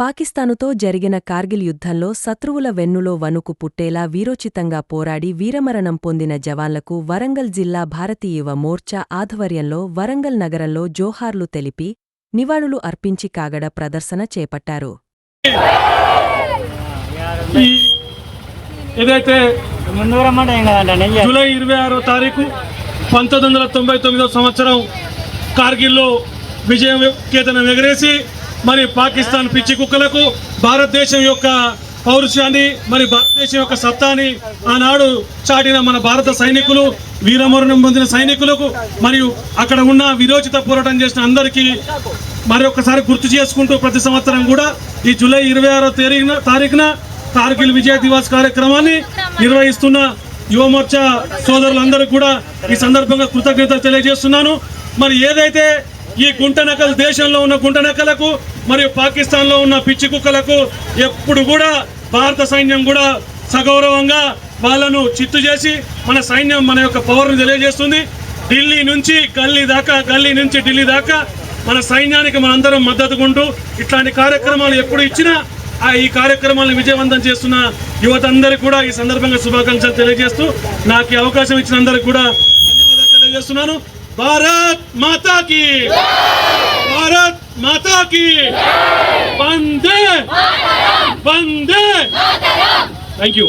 పాకిస్తానుతో జరిగిన కార్గిల్ యుద్ధంలో శత్రువుల వెన్నులో వణుకు పుట్టేలా వీరోచితంగా పోరాడి వీరమరణం పొందిన జవాన్లకు వరంగల్ జిల్లా భారతీయువ మోర్చా ఆధ్వర్యంలో వరంగల్ నగరంలో జోహార్లు తెలిపి నివాళులు అర్పించి కాగడ ప్రదర్శన చేపట్టారు. ఏదైతే జూలై ఇరవై ఆరో తారీఖు పంతొమ్మిది వందల తొంభై తొమ్మిదో సంవత్సరం కార్గిల్లో విజయం కేతనం ఎగరేసి మరి పాకిస్తాన్ పిచ్చి కుక్కలకు భారతదేశం యొక్క పౌరుషాన్ని మరి భారతదేశం యొక్క సత్తాని ఆనాడు చాటిన మన భారత సైనికులు వీరమరణం పొందిన సైనికులకు మరియు అక్కడ ఉన్న విరోచిత పోరాటం చేసిన అందరికీ మరొకసారి గుర్తు చేసుకుంటూ ప్రతి సంవత్సరం కూడా ఈ జూలై ఇరవై ఆరో తారీఖున తారీఖున కార్గిల్ విజయ దివాస్ కార్యక్రమాన్ని నిర్వహిస్తున్న యువమోర్చా సోదరులందరూ కూడా ఈ సందర్భంగా కృతజ్ఞతలు తెలియజేస్తున్నాను. మరి ఏదైతే ఈ గుంటనకలు దేశంలో ఉన్న గుంటనకలకు మరియు పాకిస్తాన్లో ఉన్న పిచ్చి కుక్కలకు ఎప్పుడు కూడా భారత సైన్యం కూడా సగౌరవంగా వాళ్ళను చిత్తు చేసి మన సైన్యం మన యొక్క పవర్ను తెలియజేస్తుంది. ఢిల్లీ నుంచి గల్లీ దాకా గల్లీ నుంచి ఢిల్లీ దాకా మన సైన్యానికి మనందరం మద్దతుకుంటూ ఇట్లాంటి కార్యక్రమాలు ఎప్పుడు ఇచ్చినా ఆ ఈ కార్యక్రమాలను విజయవంతం చేస్తున్న యువతందరికీ కూడా ఈ సందర్భంగా శుభాకాంక్షలు తెలియజేస్తూ నాకు ఈ అవకాశం ఇచ్చిన అందరికి కూడా ధన్యవాదాలు తెలియజేస్తున్నాను. भारत माता की। भारत माता की। बंदे बंदे थैंक यू